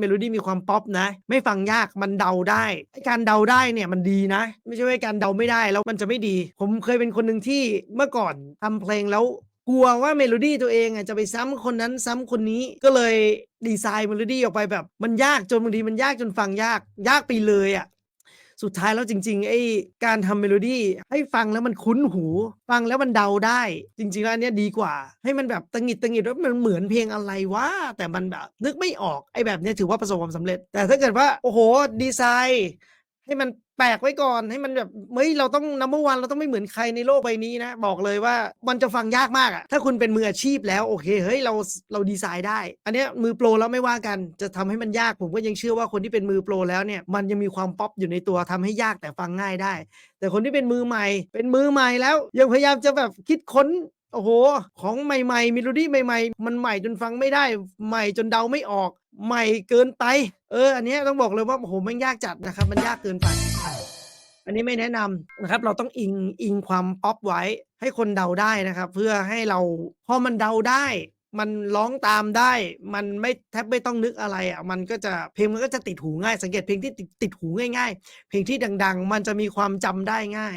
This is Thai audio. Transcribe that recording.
เมโลดี้มีความป๊อปนะ ไม่ฟังยากมันเดาได้การเดาได้เนี่ยมันดีนะ ไม่ใช่ว่าการเดาไม่ได้แล้วมันจะไม่ดี ผมเคยเป็นคนหนึ่งที่เมื่อก่อนทำเพลงแล้วกลัวว่าเมโลดี้ตัวเองอะจะไปซ้ำคนนั้นซ้ำคนนี้ก็เลยดีไซน์เมโลดี้ออกไปแบบ มันยากจนบางทีมันยากจนฟังยากยากไปเลยอะ สุดท้ายแล้วจริง ๆ ไอ้การทำเมโลดี้ให้ฟังแล้วมันคุ้นหู ฟังแล้วมันเดาได้ จริง ๆ แล้วอันเนี้ยดีกว่า ให้มันแบบตังหิดตังหิดว่ามันเหมือนเพลงอะไรวะแต่มันแบบนึกไม่ออกไอ้แบบเนี้ยถือว่าประสบความสำเร็จ แต่ถ้าเกิดว่าโอ้โหดีไซน์ ให้มันแปลกไว้ก่อนให้มันแบบเฮ้ยเราต้องนัมเบอร์วันเราต้องไม่เหมือนใครในโลกใบนี้นะ บอกเลยว่ามันจะฟังยากมากอะถ้าคุณเป็นมืออาชีพแล้วโอเคเฮ้ยเราเราดีไซน์ได้ อันนี้มือโปรแล้วไม่ว่ากันจะทำให้มันยากผมก็ยังเชื่อว่าคนที่เป็นมือโปรแล้วเนี่ยมันยังมีความป๊อปอยู่ในตัวทำให้ยากแต่ฟังง่ายได้ แต่คนที่เป็นมือใหม่ เป็นมือใหม่แล้ว ยังพยายามจะแบบคิดค้นโอ้โห ของใหม่ๆ มิโลดี้ใหม่ ๆ มันใหม่จนฟังไม่ได้ ใหม่จนเดาไม่ออก ใหม่เกินไป เออ อันนี้ต้องบอกเลยว่าโอ้โหมันยากจัดนะครับ มันยากเกินไป อันนี้ไม่แนะนำนะครับ เราต้องอิงอิงความป๊อปไว้ ให้คนเดาได้นะครับ เพื่อให้เราพอมันเดาได้ มันร้องตามได้ มันไม่แทบไม่ต้องนึกอะไรอะมันก็จะเพลงมันก็จะติดหูง่าย สังเกตเพลงที่ติดติดหูง่าย ๆ เพลงที่ดัง ๆ มันจะมีความจำได้ง่าย